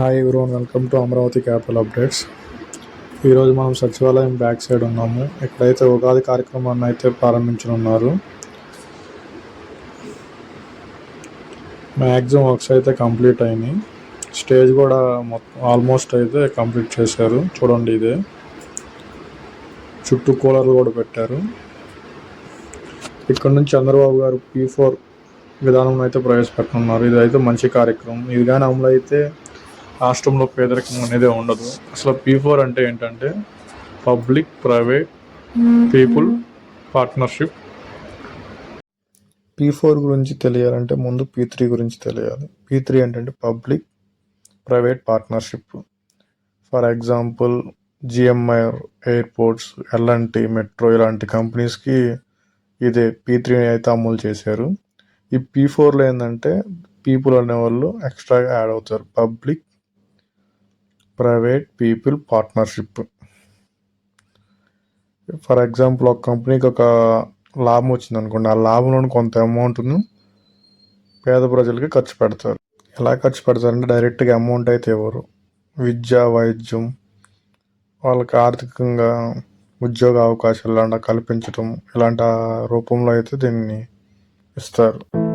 Hi everyone welcome to Amaravati capital updates ఈరోజు మనం సచివాలయం బ్యాక్ సైడ్ ఉన్నాము. ఇక్కడైతే ఉగాది కార్యక్రమాన్ని అయితే ప్రారంభించనున్నారు. మ్యాక్సిమం వర్క్స్ అయితే కంప్లీట్ అయినాయి. స్టేజ్ కూడా మొత్తం ఆల్మోస్ట్ అయితే కంప్లీట్ చేశారు. చూడండి ఇదే. చుట్టూ కూలర్లు కూడా పెట్టారు. ఇక్కడ నుంచి చంద్రబాబు గారు పీ ఫోర్ విధానం అయితే ప్రవేశపెట్టనున్నారు. ఇది అయితే మంచి కార్యక్రమం. ఇది కానీ అమలు అయితే రాష్ట్రంలో పేదరికం అనేది ఉండదు. అసలు పీ ఫోర్ అంటే ఏంటంటే public private people partnership. P four గురించి తెలియాలంటే ముందు పీ త్రీ గురించి తెలియాలి. పీ త్రీ ఏంటంటే public private partnership. For example GMR airports LNT metro ఇలాంటి కంపెనీస్కి ఇదే పీ త్రీని అయితే అమలు చేశారు. ఈ పీ ఫోర్లో ఏంటంటే పీపుల్ అనేవాళ్ళు ఎక్స్ట్రాగా యాడ్ అవుతారు. Public private people partnership for example ఒక కంపెనీకి ఒక లాభం వచ్చింది అనుకోండి ఆ లాభంలోని కొంత అమౌంట్ను పేద ప్రజలకి ఖర్చు పెడతారు. ఎలా ఖర్చు పెడతారంటే డైరెక్ట్గా అమౌంట్ అయితే ఇవ్వరు. విద్య వైద్యం వాళ్ళకి ఆర్థికంగా ఉద్యోగ అవకాశాలు ఇలాంటి కల్పించడం ఇలాంటి రూపంలో అయితే దీన్ని ఇస్తారు.